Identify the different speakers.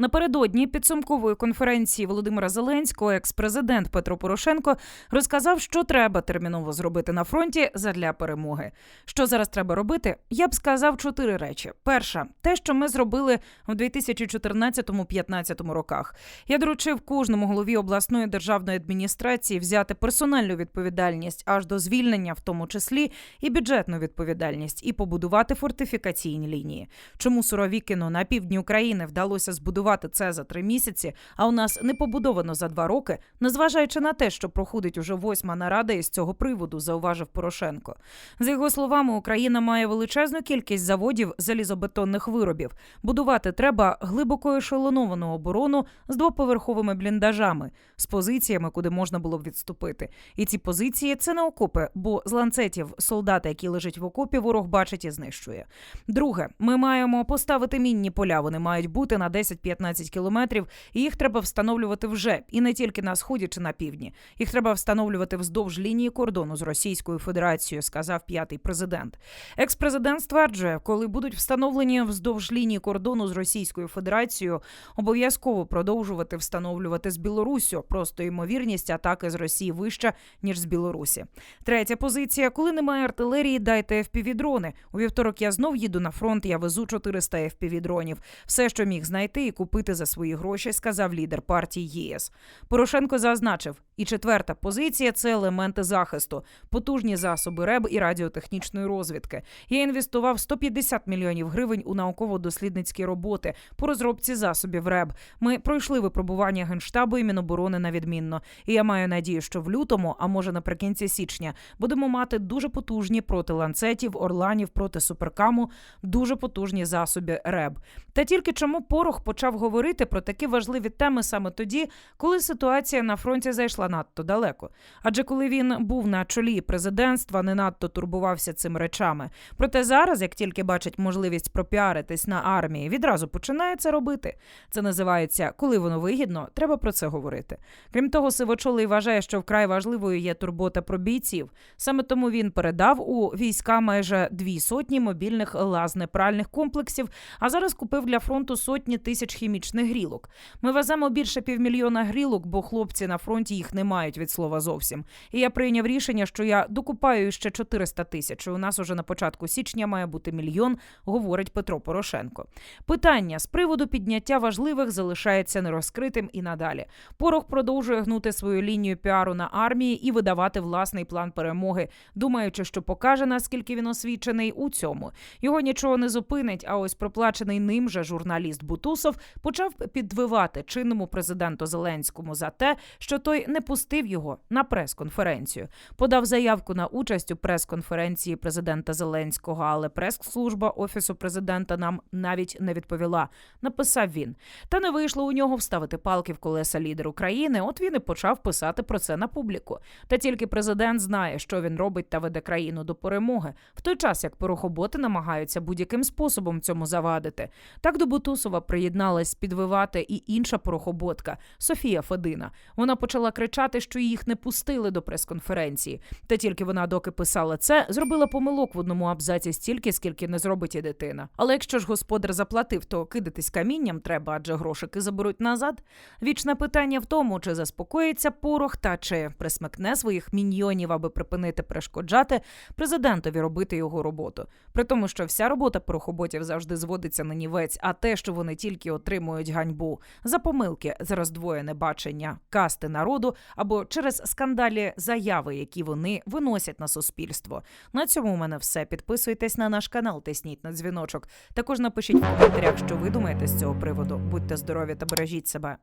Speaker 1: Напередодні підсумкової конференції Володимира Зеленського екс-президент Петро Порошенко розказав, що треба терміново зробити на фронті задля перемоги. Що зараз треба робити? Я б сказав чотири речі. Перша, те, що ми зробили в 2014-15 роках. Я доручив кожному голові обласної державної адміністрації взяти персональну відповідальність аж до звільнення, в тому числі і бюджетну відповідальність, і побудувати фортифікаційні лінії. Чому Суровікіно на півдні України вдалося збудувати це за три місяці, а у нас не побудовано за два роки, незважаючи на те, що проходить уже восьма нарада із цього приводу, зауважив Порошенко. За його словами, Україна має величезну кількість заводів залізобетонних виробів. Будувати треба глибоко ешелоновану оборону з двоповерховими бліндажами, з позиціями, куди можна було б відступити. І ці позиції це не окопи, бо з ланцетів солдата, який лежить в окопі, ворог бачить і знищує. Друге, ми маємо поставити мінні поля. Вони мають бути на 10-15 кілометрів, і їх треба встановлювати вже і не тільки на сході чи на півдні. Їх треба встановлювати вздовж лінії кордону з Російською Федерацією, сказав п'ятий президент. Екс-президент стверджує, коли будуть встановлені вздовж лінії кордону з Російською Федерацією, обов'язково продовжувати встановлювати з Білоруссю. Просто ймовірність атаки з Росії вища ніж з Білорусі. Третя позиція: коли немає артилерії, дайте FPV-дрони. У вівторок я знов їду на фронт. Я везу 400 FPV-дронів. Все, що міг знайти і купити за свої гроші, сказав лідер партії ЄС. Порошенко зазначив, і четверта позиція це елементи захисту, потужні засоби РЕБ і радіотехнічної розвідки. Я інвестував 150 мільйонів гривень у науково-дослідницькі роботи по розробці засобів РЕБ. Ми пройшли випробування генштабу і Міноборони на відмінно. І я маю надію, що в лютому, а може наприкінці січня, будемо мати дуже потужні проти ланцетів, орланів, проти суперкаму, дуже потужні засоби РЕБ. Та тільки чому Порох почав говорити про такі важливі теми саме тоді, коли ситуація на фронті зайшла надто далеко. Адже коли він був на чолі президентства, не надто турбувався цими речами. Проте зараз, як тільки бачить можливість пропіаритись на армії, відразу починає це робити. Це називається коли воно вигідно, треба про це говорити. Крім того, Сивочолий вважає, що вкрай важливою є турбота про бійців. Саме тому він передав у війська майже дві сотні мобільних лазнепральних комплексів, а зараз купив для фронту сотні тисяч хімічних грілок. Ми веземо більше півмільйона грілок, бо хлопці на фронті їх не мають від слова зовсім. І я прийняв рішення, що я докупаю ще 400 тисяч. У нас уже на початку січня має бути мільйон, говорить Петро Порошенко. Питання з приводу підняття важливих залишається нерозкритим і надалі. Порох продовжує гнути свою лінію піару на армії і видавати власний план перемоги, думаючи, що покаже наскільки він освічений у цьому. Його нічого не зупинить. А ось проплачений ним же журналіст Бутусов почав підвивати чинному президенту Зеленському за те, що той не пустив його на прес-конференцію. Подав заявку на участь у прес-конференції президента Зеленського, але прес-служба офісу президента нам навіть не відповіла. Написав він. Та не вийшло у нього вставити палки в колеса лідер України. От він і почав писати про це на публіку. Та тільки президент знає, що він робить та веде країну до перемоги, в той час як порохоботи намагаються будь-яким способом цьому завадити. Так до Бутусова приєдналась підвивати і інша порохоботка Софія Федина. Вона почала кричати, що їх не пустили до прес-конференції. Та тільки вона, доки писала це, зробила помилок в одному абзаці стільки, скільки не зробить і дитина. Але якщо ж господар заплатив, то кидатись камінням треба, адже грошики заберуть назад. Вічне питання в тому, чи заспокоїться порох та чи присмикне своїх міньйонів, аби припинити перешкоджати президентові робити його роботу. При тому, що вся робота порохоботів завжди зводиться на нівець, а те, що вони тільки отримують ганьбу за помилки, за роздвоєне бачення касти народу або через скандалі заяви, які вони виносять на суспільство. На цьому у мене все. Підписуйтесь на наш канал, тисніть на дзвіночок. Також напишіть в коментарях, що ви думаєте з цього приводу. Будьте здорові та бережіть себе.